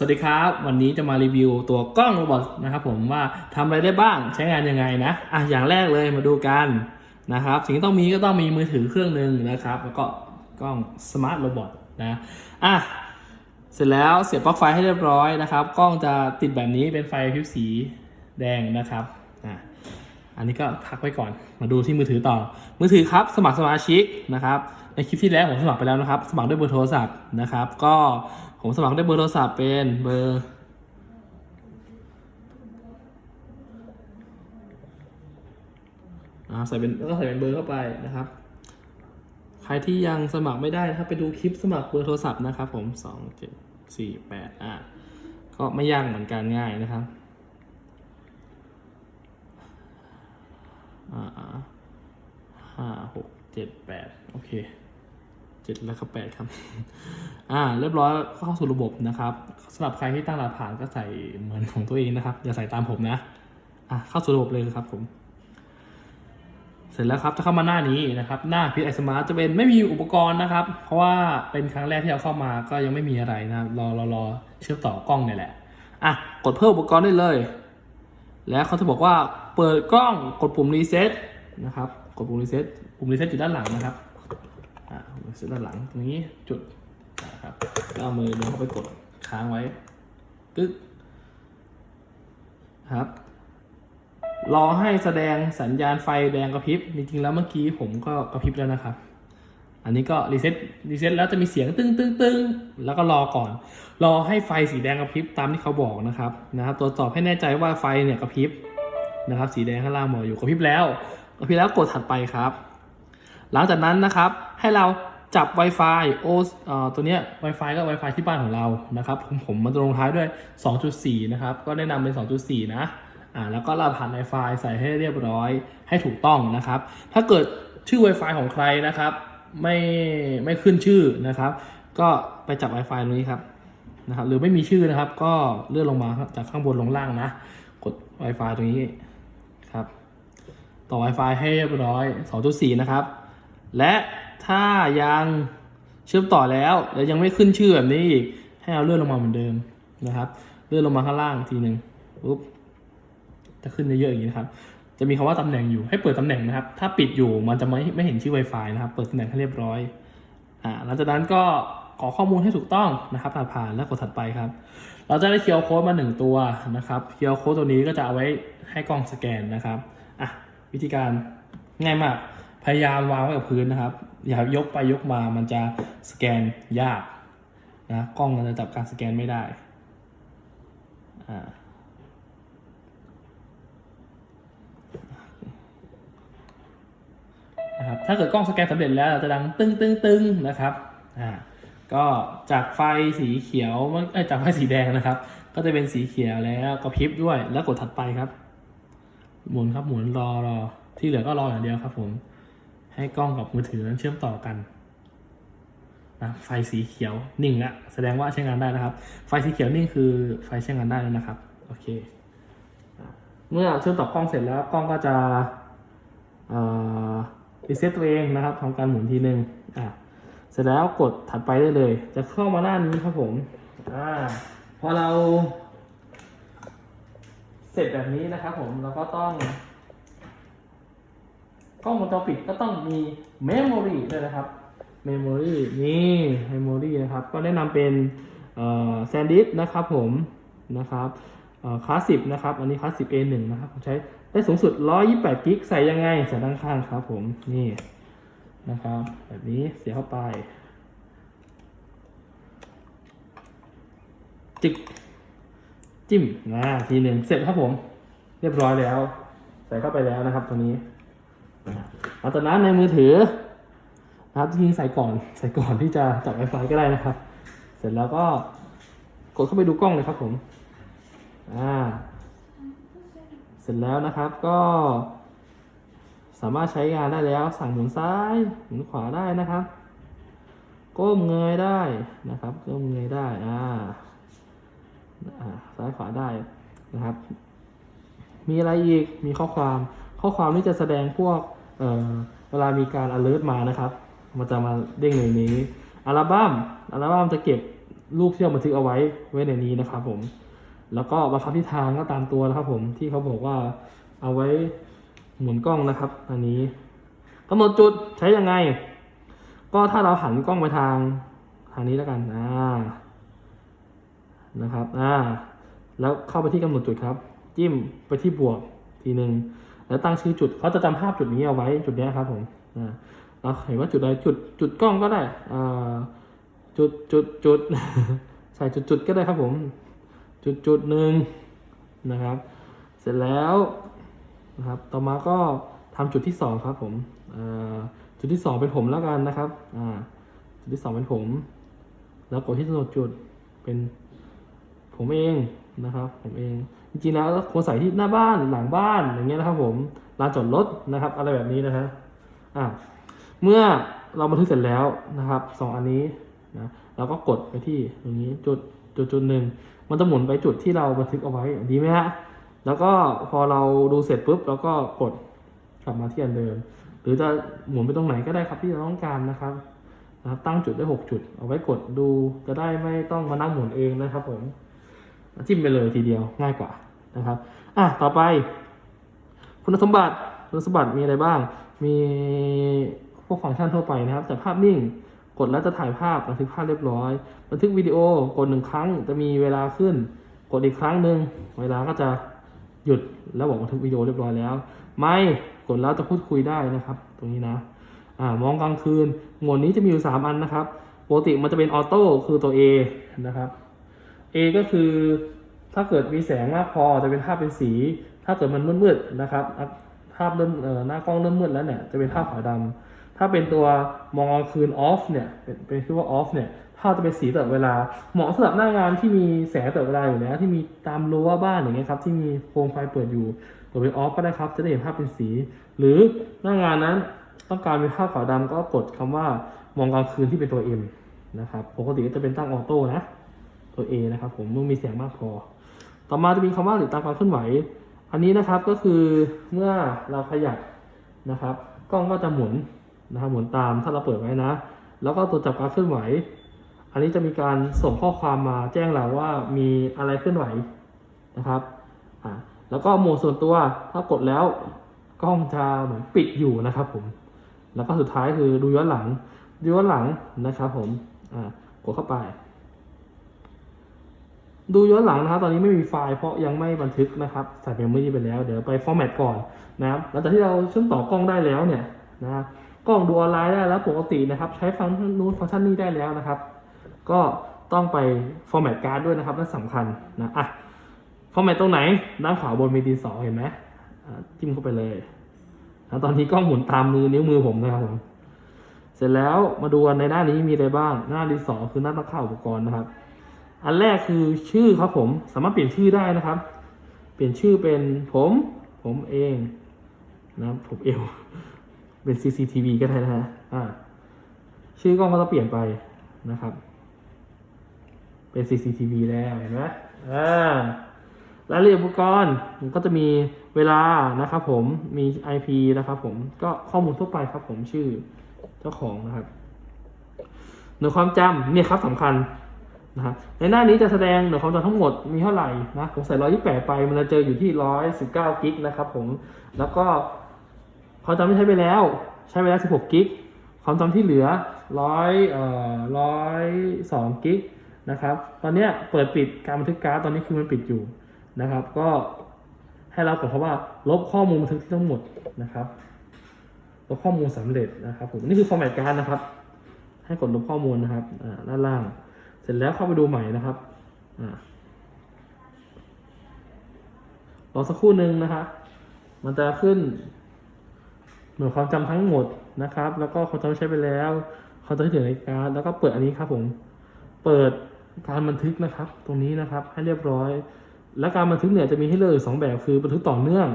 สวัสดีครับ วันนี้จะมารีวิวตัวกล้องโรบอทนะครับผมว่าทำอะไรได้บ้างใช้งานยังไงนะอะอย่างแรกเลยมาดูกันนะครับ สิ่งที่ต้องมีก็ต้องมีมือถือเครื่องหนึ่งนะครับ แล้วก็กล้องสมาร์ทโรบอทนะอะเสร็จแล้วเสียบปลั๊กไฟให้เรียบร้อยนะครับ กล้องจะติดแบบนี้เป็นไฟพริบสีแดงนะครับอะอันนี้ก็พักไว้ก่อนมาดูที่มือถือต่อ มือถือครับ สมัครสมาชิกนะครับในคลิปที่แล้วผมสมัครไปแล้วนะครับ สมัครด้วยเบอร์โทรศัพท์นะครับ ก็ ผมสมัครได้เบอร์โทรศัพท์เป็นเบอร์อ่าใส่เป็นแล้วก็ใส่เป็นเบอร์เข้าไปนะครับ ใครที่ยังสมัครไม่ได้นะครับไปดูคลิปสมัครเบอร์โทรศัพท์นะครับผมสองเจ็ดสี่แปดอ่าก็ไม่ยากเหมือนกันง่ายนะครับอ่าห้าหกเจ็ดแปดโอเค เจ็ดแล้วก็แปดครับ อ่า เรียบร้อยเข้าสู่ระบบนะครับสำหรับใครที่ตั้งรหัสผ่านก็ใส่เหมือนของตัวเองนะครับ อย่าใส่ตามผมนะ อะเข้าสู่ระบบเลยครับผม เสร็จแล้วครับจะเข้ามาหน้านี้นะครับ หน้าพีไอสมาร์ทจะเป็นไม่มีอุปกรณ์นะครับ เพราะว่าเป็นครั้งแรกที่เราเข้ามาก็ยังไม่มีอะไรนะรอรอรอเชื่อมต่อกล้องเนี่ยแหละอะกดเพิ่มอุปกรณ์ได้เลย แล้วเขาจะบอกว่าเปิดกล้องกดปุ่มรีเซ็ตนะครับ กดปุ่มรีเซ็ตปุ่มรีเซ็ตอยู่ด้านหลังนะครับ อ่ารีเซตด้านหลังตรงนี้จุดนะครับแล้วเอามือเดินเข้าไปกดค้างไว้ตึ๊กครับรอให้แสดงสัญญาณไฟแดงกระพริบจริงๆแล้วเมื่อกี้ผมก็กระพริบแล้วนะครับ อันนี้ก็รีเซ็ตรีเซ็ตแล้วจะมีเสียงตึ้งตึ้งตึ้งแล้วก็รอก่อน รอให้ไฟสีแดงกระพริบตามที่เขาบอกนะครับนะครับตรวจสอบให้แน่ใจว่าไฟเนี่ยกระพริบนะครับ สีแดงข้างล่างบอกอยู่กระพริบแล้วกระพริบแล้วกดถัดไปครับ หลังจากนั้นนะครับให้เราจับ Wi-Fi โออตัวเนี้ย Wi-Fi ก็ Wi-Fi ที่บ้านของเรานะครับผมผมมันลงท้ายด้วย 2.4 นะครับ ก็แนะนำเป็น 2.4 นะอ่าแล้วก็รหัส Wi-Fi ใส่ให้เรียบร้อยให้ถูกต้องนะครับ ถ้าเกิดชื่อ Wi-Fi ของใครนะครับ ไม่ไม่ขึ้นชื่อนะครับ ก็ไปจับ Wi-Fi ตรงนี้ครับนะครับ หรือไม่มีชื่อนะครับ ก็เลื่อนลงมาจากข้างบนลงล่างนะ กด Wi-Fi ตรงนี้ครับ ต่อ Wi-Fi ให้เรียบร้อย 2.4 นะครับ และถ้ายังเชื่อมต่อแล้วแล้วยังไม่ขึ้นชื่อแบบนี้อีกให้เอาเลื่อนลงมาเหมือนเดิมนะครับ เลื่อนลงมาข้างล่างทีหนึ่งปุ๊บจะขึ้นเยอะๆอย่างนี้นะครับ จะมีคำว่าตำแหน่งอยู่ให้เปิดตำแหน่งนะครับ ถ้าปิดอยู่มันจะไม่ไม่เห็นชื่อ Wi-Fi นะครับ เปิดตำแหน่งให้เรียบร้อยอ่าหลังจากนั้นก็กรอข้อมูลให้ถูกต้องนะครับผ่านผ่านแล้วกดถัดไปครับ เราจะได้เคียวโค้ดมาหนึ่งตัวนะครับเคียวโค้ดตัวนี้ก็จะเอาไว้ให้กล้องสแกนนะครับอะวิธีการง่ายมาก พยายามวางไว้กับพื้นนะครับ อย่ายกไปยกมามันจะสแกนยากนะกล้องมันจะจับการสแกนไม่ได้อ่านะครับถ้าเกิดกล้องสแกนสำเร็จแล้วจะดังตึ้งตึ้งตึ้งนะครับอ่าก็จากไฟสีเขียวเอ้จากไฟสีแดงนะครับ ก็จะเป็นสีเขียวแล้วกระพริบด้วยแล้วกดถัดไปครับ หมุนครับหมุนรอรอที่เหลือก็รออย่างเดียวครับผม ให้กล้องกับมือถือนั้นเชื่อมต่อกันนะไฟสีเขียวนิ่งละแสดงว่าใช้งานได้นะครับ ไฟสีเขียวนิ่งคือไฟใช้งานได้แล้วนะครับโอเค เมื่อเชื่อมต่อกล้องเสร็จแล้วกล้องก็จะรีเซ็ตตัวเองนะครับทำการหมุนทีหนึ่งอะเสร็จแล้วกดถัดไปได้เลย จะเข้ามาหน้านี้ครับผมอ่าพอเรา เสร็จแบบนี้นะครับผมเราก็ต้อง กล้องวงจรปิดก็ต้องมี Memory ด้วยนะครับ Memory นี่ Memory นะครับ ก็แนะนำเป็นแซนดิสนะครับผมนะครับคลาสสิบนะครับ อันนี้คลาสสิบ A1 นะครับผมใช้ได้สูงสุด 128 กิก ใส่ยังไง ใส่ด้านข้างครับผม นี่นะครับ แบบนี้เสียเข้าไปจึกจิ้มนะทีหนึ่งเสร็จครับผม เรียบร้อยแล้ว ใส่เข้าไปแล้วนะครับตัวนี้ หลังจากนั้นในมือถือนะครับจริงใส่ก่อนใส่ก่อนที่จะจับ Wi-Fi ก็ได้นะครับ เสร็จแล้วก็กดเข้าไปดูกล้องเลยครับผมอ่าเสร็จแล้วนะครับก็ สามารถใช้งานได้แล้ว สั่งหมุนซ้ายหมุนขวาได้นะครับก้มเงยได้นะครับก้มเงยได้อ่าอ่าซ้ายขวาได้นะครับ มีอะไรอีกมีข้อความข้อความนี้จะแสดงพวก เออเวลามีการ alert มานะครับ มันจะมาเด้งในนี้ อัลบั้ม อัลบั้มจะเก็บรูปที่เราบันทึกเอาไว้ไว้ในนี้นะครับผม แล้วก็บังคับทิศทางก็ตามตัวนะครับผม ที่เขาบอกว่าเอาไว้หมุนกล้องนะครับ อันนี้กำหนดจุดใช้ยังไง ก็ถ้าเราหันกล้องไปทางทางนี้แล้วกันอ่านะครับ อ่า แล้วเข้าไปที่กำหนดจุดครับ จิ้มไปที่บวกทีหนึ่ง แล้วตั้งชื่อจุดเขาจะจำภาพจุดนี้เอาไว้จุดนี้ครับผมอ่าเราเห็นว่าจุดอะไรจุดจุดกล้องก็ได้อ่จุดจุดจุดใส่จุดจุดก็ได้ครับผม จุดจุดหนึ่งนะครับ เสร็จแล้วนะครับต่อมาก็ทำจุดที่สองครับผมอจุดที่สองเป็นผมแล้วกันนะครับอ่าจุดที่สองเป็นผม แล้วกดที่กำหนดจุดเป็นผมเองนะครับ ผมเอง จริงๆแล้วควรใส่ที่หน้าบ้านหลังบ้านอย่างเงี้ยนะครับผมลานจอดรถนะครับ อะไรแบบนี้นะฮะอะเมื่อเราบันทึกเสร็จแล้วนะครับสองอันนี้นะเราก็กดไปที่ตรงนี้จุดจุดจุดหนึ่งมันจะหมุนไปจุดที่เราบันทึกเอาไว้ดีไหมฮะแล้วก็พอเราดูเสร็จปุ๊บเราก็กดกลับมาที่อันเดิม หรือจะหมุนไปตรงไหนก็ได้ครับที่เราต้องการนะครับนะครับตั้งจุดได้ 6 จุด เอาไว้กดดูจะได้ไม่ต้องมานั่งหมุนเองนะครับผม จิ้มไปเลยทีเดียวง่ายกว่านะครับอะต่อไป คุณสมบัติคุณสมบัติมีอะไรบ้าง มีพวกฟังก์ชันทั่วไปนะครับ แต่ภาพนิ่งกดแล้วจะถ่ายภาพบันทึกภาพเรียบร้อยบันทึกวิดีโอกดหนึ่งครั้งจะมีเวลาขึ้น กดอีกครั้งหนึ่งเวลาก็จะหยุดแล้วบอกบันทึกวิดีโอเรียบร้อยแล้ว ไม่กดแล้วจะพูดคุยได้นะครับ ตรงนี้นะอ่ามองกลางคืนโหมดนี้จะมีอยู่สามอันนะครับปกติมันจะเป็นออโต้คือตัว A นะครับ A ก็คือถ้าเกิดมีแสงมากพอจะเป็นภาพเป็นสี ถ้าเกิดมันมืดๆนะครับ ภาพเริ่มหน้ากล้องเริ่มมืดแล้วเนี่ยจะเป็นภาพขาวดำถ้าเป็นตัวมองกลางคืน off เนี่ยเป็นเป็นคือว่า off เนี่ยภาพจะเป็นสีตลอดเวลา เหมาะสำหรับหน้างานที่มีแสงตลอดเวลาอยู่แล้ว ที่มีตามรั้วบ้านอย่างเงี้ยครับที่มีโคมไฟเปิดอยู่กดเป็น off ก็ได้ครับ จะได้เห็นภาพเป็นสี หรือหน้างานนั้นต้องการเป็นภาพขาวดำก็กดคำว่ามองกลางคืนที่เป็นตัว M นะครับ ปกติก็จะเป็นตั้งออโต้นะ ตัว A นะครับผมเมื่อมีเสียงมากพอ ต่อมาจะมีคำว่าติดตามความเคลื่อนไหว อันนี้นะครับก็คือเมื่อเราขยับนะครับ กล้องก็จะหมุนนะครับหมุนตามถ้าเราเปิดไว้นะ แล้วก็ตัวจับการเคลื่อนไหว อันนี้จะมีการส่งข้อความมาแจ้งเราว่ามีอะไรเคลื่อนไหวนะครับอ่าแล้วก็โหมดส่วนตัวถ้ากดแล้วกล้องจะเหมือนปิดอยู่นะครับผม แล้วก็สุดท้ายคือดูย้อนหลัง ดูย้อนหลังนะครับผม อ่ากดเข้าไป ดูย้อนหลังนะครับ ตอนนี้ไม่มีไฟล์เพราะยังไม่บันทึกนะครับใส่เมมโมรี่ไปแล้ว เดี๋ยวไปฟอร์แมตก่อนนะครับหลังจากที่เราเชื่อมต่อกล้องได้แล้วเนี่ยนะกล้องดูออนไลน์ได้แล้วปกตินะครับ ใช้ฟังก์ชันนู้นฟังก์ชันนี้ได้แล้วนะครับ ก็ต้องไปฟอร์แมตการ์ดด้วยนะครับนั่นสำคัญนะอะฟอร์แมตตรงไหนด้านขวาบนมีดินสอเห็นไหมจิ้มเข้าไปเลยนะตอนนี้กล้องหมุนตามมือนิ้วมือผมนะครับผมเสร็จแล้วมาดูในหน้านี้มีอะไรบ้าง หน้าดินสอคือหน้าตั้งค่าอุปกรณ์นะครับ อันแรกคือชื่อครับผมสามารถเปลี่ยนชื่อได้นะครับ เปลี่ยนชื่อเป็นผม ผมเองนะผมเอวเป็น CCTV ก็ได้นะฮะอ่าชื่อกล้องก็จะเปลี่ยนไปนะครับ เป็น CCTV แล้วเห็นไหมอ่ารายละเอียดอุปกรณ์มันก็จะมีเวลานะครับผมมี IP นะครับผมก็ข้อมูลทั่วไปครับผมชื่อเจ้าของนะครับหน่วยความจำเนี่ยครับสำคัญ นะครับในหน้านี้จะแสดงหน่วยความจำทั้งหมดมีเท่าไหร่นะผมใส่128ไปมันจะเจออยู่ที่119กิกนะครับผมแล้วก็ความจำที่ใช้ไปแล้วใช้ไปแล้ว16กิกความจำที่เหลือ100เอ่อ102กิกนะครับตอนนี้เปิดปิดการบันทึกการ์ดตอนนี้คือมันปิดอยู่นะครับ ก็ให้เรากดคำว่าลบข้อมูลบันทึกที่ทั้งหมดนะครับลบข้อมูลสำเร็จนะครับผมนี่คือ format การ์ดนะครับ ให้กดลบข้อมูลนะครับอ่าด้านล่าง เสร็จแล้วเข้าไปดูใหม่นะครับอ่ารอสักครู่หนึ่งนะครับมันจะขึ้น หน่วยความจำทั้งหมดนะครับ แล้วก็ความจำที่ใช้ไปแล้วความจำที่เหลือในการแล้วก็เปิดอันนี้ครับผม เปิดการบันทึกนะครับ ตรงนี้นะครับ ให้เรียบร้อย และการบันทึกเนี่ยจะมีให้เลือกอยู่สองแบบคือบันทึกต่อเนื่อง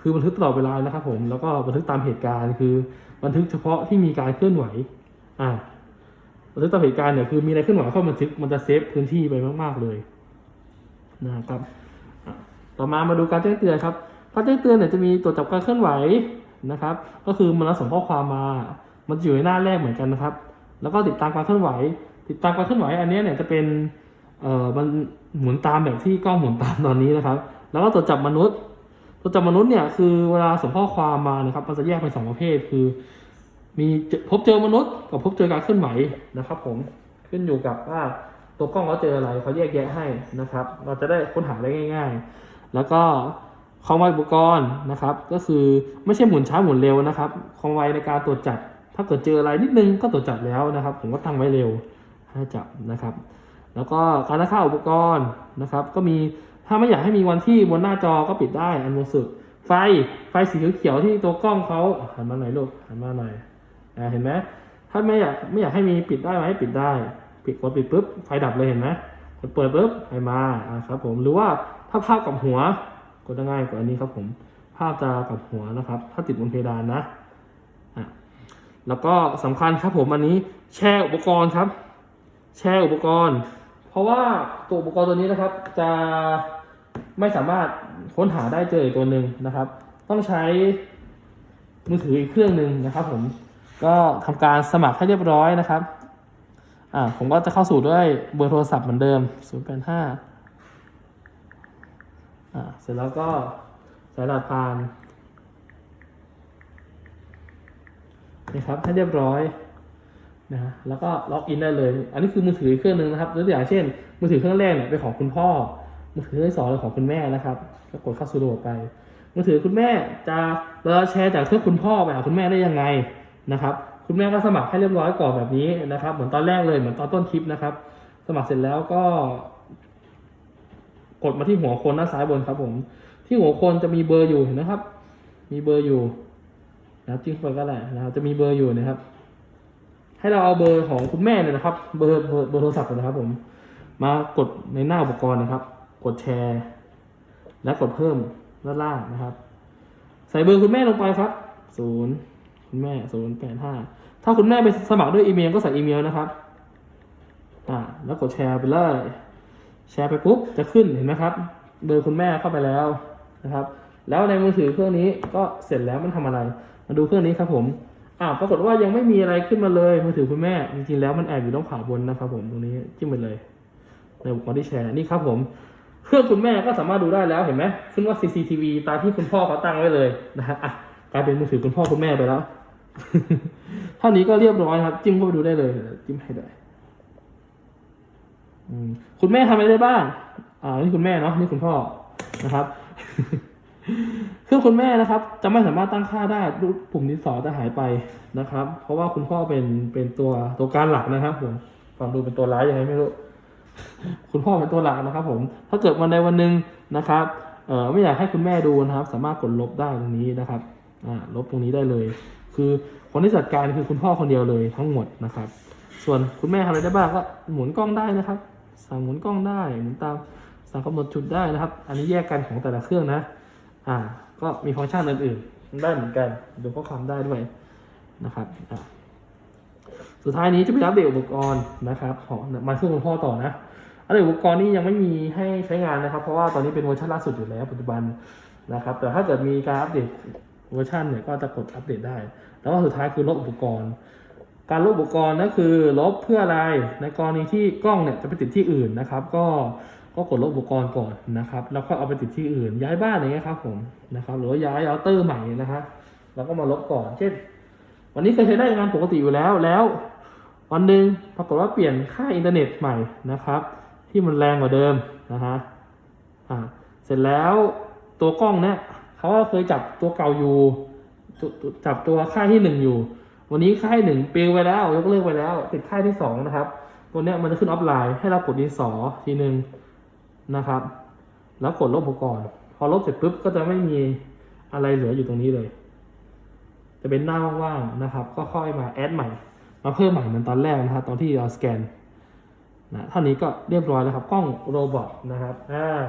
คือบันทึกตลอดเวลานะครับ ผม แล้วก็บันทึกตามเหตุการณ์ คือ บันทึกเฉพาะที่มีการเคลื่อนไหว อ่า บันทึกตามเหตุการณ์เนี่ยคือมีอะไรเคลื่อนไหวเข้าบันทึกมันจะเซฟพื้นที่ไปมาก ๆเลยนะครับ ต่อมามาดูการแจ้งเตือนครับ การแจ้งเตือนเนี่ยจะมีตรวจจับการเคลื่อนไหวนะครับ ก็คือมันรับส่งข้อความมา มันอยู่ในหน้าแรกเหมือนกันนะครับ แล้วก็ติดตามการเคลื่อนไหว ติดตามการเคลื่อนไหวอันนี้เนี่ยจะเป็นเอ่อมันหมุนตามแบบที่กล้องหมุนตามตอนนี้นะครับ แล้วก็ตรวจจับมนุษย์ ตรวจจับมนุษย์เนี่ยคือเวลาส่งข้อความมานะครับ มันจะแยกเป็นสองประเภทคือ มีพบเจอมนุษย์กับพบเจอการเคลื่อนไหวนะครับผมขึ้นอยู่กับว่าตัวกล้องเขาเจออะไรเขาแยกแยะให้นะครับ เราจะได้ค้นหาได้ง่าย ๆ แล้วก็ความไวอุปกรณ์นะครับ ก็คือไม่ใช่หมุนช้าหมุนเร็วนะครับความไวในการตรวจจับ ถ้าเกิดเจออะไรนิดนึงก็ตรวจจับแล้วนะครับ ผมก็ตั้งไว้เร็วให้จับนะครับ แล้วก็การค่าอุปกรณ์นะครับ ก็มีถ้าไม่อยากให้มีวันที่บนหน้าจอก็ปิดได้อันบนสุดไฟไฟสีเขียวที่ตัวกล้องเขาหันมาหน่อยลูกหันมาหน่อย เห็นไหมถ้าไม่อยากไม่อยากให้มีปิดได้ไหมปิดได้ ปิดกดปิดปุ๊บไฟดับเลยเห็นไหมกดเปิดปุ๊บไฟมาอ่าครับ ผมหรือว่าถ้าภาพกับหัวกดง่ายกว่าอันนี้ครับ ผม ภาพจะกับหัวนะครับ ถ้าติดบนเพดานนะอะแล้วก็สำคัญครับผมอันนี้แช่อุปกรณ์ครับ แช่อุปกรณ์ เพราะว่าตัวอุปกรณ์ตัวนี้นะครับ จะไม่สามารถค้นหาได้เจออีกตัวหนึ่งนะครับ ต้องใช้มือถืออีกเครื่องหนึ่งนะครับ ผม ก็ทำการสมัครให้เรียบร้อยนะครับอ่าผมก็จะเข้าสู่ด้วยเบอร์โทรศัพท์เหมือนเดิม 0 8 5อ่าเสร็จแล้วก็สายรหัสผ่านนี่ครับให้เรียบร้อยนะฮะแล้วก็ล็อกอินได้เลย อันนี้คือมือถือเครื่องหนึ่งนะครับตัวอย่างเช่น มือถือเครื่องแรกเนี่ยเป็นของคุณพ่อ มือถือเครื่องที่สองเป็นของคุณแม่นะครับก็กดเข้าสู่ระบบไป มือถือคุณแม่จะเราแชร์จากเครื่องคุณพ่อไปหาคุณแม่ได้ยังไง นะครับ คุณแม่ก็สมัครให้เรียบร้อยก่อนแบบนี้นะครับ เหมือนตอนแรกเลยเหมือนตอนต้นคลิปนะครับ สมัครเสร็จแล้วก็ กดมาที่หัวคนด้านซ้ายบนครับผม ที่หัวคนจะมีเบอร์อยู่เห็นไหมครับ มีเบอร์อยู่นะครับจิ้มไปก็ได้นะครับ จะมีเบอร์อยู่นะครับ ให้เราเอาเบอร์ของคุณแม่เนี่ยนะครับ เบอร์เบอร์เบอร์โทรศัพท์นะครับ ผม มากดในหน้าอุปกรณ์นะครับ กดแชร์ และกดเพิ่มด้านล่างนะครับ ใส่เบอร์คุณแม่ลงไปครับศูนย์ คุณแม่ศูนย์แปดห้าถ้าคุณแม่ไปสมัครด้วยอีเมลก็ใส่อีเมลนะครับ อ่า แล้วกดแชร์ไปเลย แชร์ไปปุ๊บจะขึ้นเห็นไหมครับ เบอร์คุณแม่เข้าไปแล้วนะครับ แล้วในมือถือเครื่องนี้ก็เสร็จแล้วมันทำอะไร มาดูเครื่องนี้ครับผม อ่าปรากฏว่ายังไม่มีอะไรขึ้นมาเลยมือถือคุณแม่ จริงๆแล้วมันแอบอยู่ตรงขวาบนนะครับ ผมตรงนี้จิ้มไปเลยในอุปกรณ์ที่แชร์นี่ครับผมเครื่องคุณแม่ก็สามารถดูได้แล้วเห็นไหมขึ้นว่า CCTV ตามที่คุณพ่อเขาตั้งไว้เลยนะฮะอะ ลายเป็นมือถือคุณพ่อคุณแม่ไปแล้วเท่านี้ก็เรียบร้อยครับ จิ้มเข้าไปดูได้เลยจิ้มให้ได้คุณแม่ทำอะไรได้บ้างอ่านี่คุณแม่เนาะนี่คุณพ่อนะครับเครื่องคุณแม่นะครับ จะไม่สามารถตั้งค่าได้รูปปุ่มดินสอจะหายไปนะครับ เพราะว่าคุณพ่อเป็นเป็นตัวตัวการหลักนะครับ ผมฟังดูเป็นตัวร้ายยังไงไม่รู้คุณพ่อเป็นตัวหลักนะครับ ผม ถ้าเกิดวันใดวันหนึ่งนะครับเอ่อไม่อยากให้คุณแม่ดูนะครับ สามารถกดลบได้ตรงนี้นะครับ ลบตรงนี้ได้เลย คือคนที่จัดการคือคุณพ่อคนเดียวเลยทั้งหมดนะครับ ส่วนคุณแม่ทำอะไรได้บ้างก็หมุนกล้องได้นะครับ สั่งหมุนกล้องได้หมุนตามสั่งกำหนดจุดได้นะครับ อันนี้แยกกันของแต่ละเครื่องนะ อ่า ก็มีฟังก์ชันอื่นๆได้เหมือนกันดูข้อความได้ด้วยนะครับอ่าสุดท้ายนี้จะไปอัปเดตอุปกรณ์นะครับของมาเครื่องคุณพ่อต่อนะอัปเดตอุปกรณ์นี้ยังไม่มีให้ใช้งานนะครับ เพราะว่าตอนนี้เป็นเวอร์ชันล่าสุดอยู่แล้วปัจจุบันนะครับ แต่ถ้าเกิดมีการอัปเดต เวอร์ชันเนี่ยก็จะกดอัปเดตได้ แล้วก็สุดท้ายคือลบอุปกรณ์ การลบอุปกรณ์ก็คือลบเพื่ออะไร ในกรณีที่กล้องเนี่ยจะไปติดที่อื่นนะครับ ก็ก็กดลบอุปกรณ์ก่อนนะครับ แล้วก็เอาไปติดที่อื่น ย้ายบ้านอย่างเงี้ยครับผมนะครับ หรือย้ายเอาเตอร์ใหม่นะครับแล้วก็มาลบก่อน เช่น วันนี้เคยใช้ได้งานปกติอยู่แล้ว แล้ว วันหนึ่งปรากฏว่าเปลี่ยนค่าอินเทอร์เน็ตใหม่นะครับ ที่มันแรงกว่าเดิมนะฮะอ่าเสร็จแล้วตัวกล้องเนี่ย เขาก็เคยจับตัวเก่าอยู่จับตัวค่ายที่หนึ่งอยู่ วันนี้ค่ายหนึ่งปลิวไปแล้วยกเลิกไปแล้ว ติดค่ายที่สองนะครับตัวเนี้ยมันจะขึ้นออฟไลน์ให้เรากดดินสอทีหนึ่งนะครับ แล้วกดลบอุปกรณ์พอลบเสร็จปุ๊บก็จะไม่มีอะไรเหลืออยู่ตรงนี้เลย จะเป็นหน้าว่างๆนะครับ ก็ค่อยมาแอดใหม่ มาเพิ่มใหม่เหมือนตอนแรกนะครับตอนที่เราสแกนนะเท่านี้ก็เรียบร้อยแล้วครับกล้องโรบอทนะครับอ่า